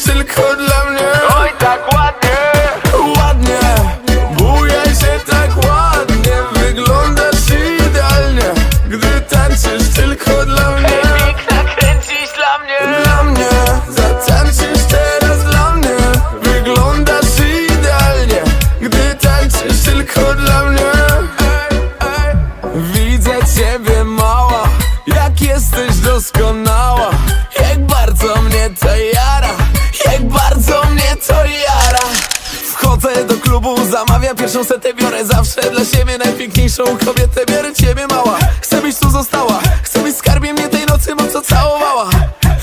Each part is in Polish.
Tylko dla mnie. Oj tak ładnie. Ładnie. Bujaj się tak ładnie. Wyglądasz idealnie. Gdy tańczysz tylko dla mnie. Ej, Mik, zakręcisz dla mnie. Dla mnie. Zatańczysz teraz dla mnie. Wyglądasz idealnie. Gdy tańczysz tylko dla mnie. Widzę ciebie mała. Jak jesteś doskonała. Jak bardzo mnie to jara. Jak bardzo mnie to jara. Wchodzę do klubu, zamawiam pierwszą setę Biorę zawsze dla siebie najpiękniejszą kobietę Biorę ciebie mała, chcę byś tu została Chcę byś skarbie mnie tej nocy mocno całowała.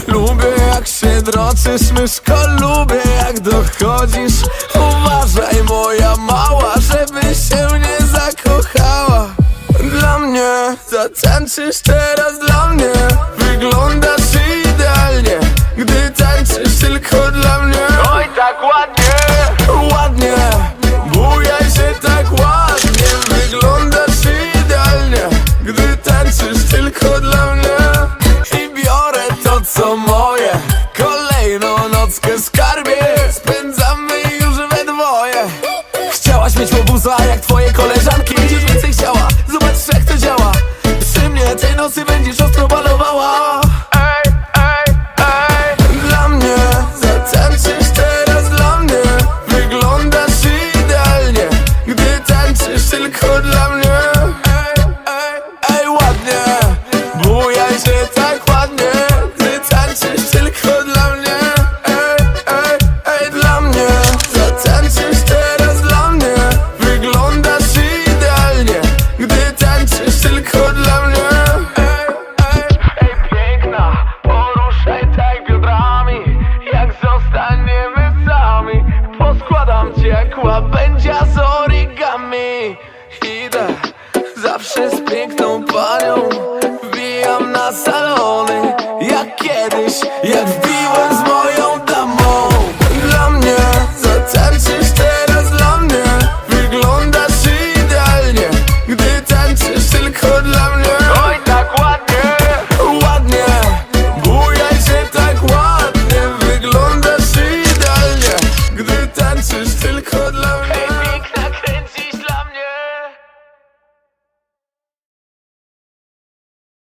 Lubię jak się droczysz myszko Lubię jak dochodzisz. Uważaj moja mała, żeby się nie zakochała. Dla mnie zatańczysz teraz dla mnie. Wygląda tak ładnie. Ładnie, bujaj się tak ładnie Wyglądasz idealnie Gdy tańczysz tylko dla mnie. I biorę to co moje Kolejną nockę skarbie. Spędzamy już we dwoje. Chciałaś mieć łobuza jak twoje koleżanki tańczysz tylko dla mnie Jak wbiłem z moją damą. Dla mnie Zatańczysz teraz dla mnie Wyglądasz idealnie. Gdy tańczysz tylko dla mnie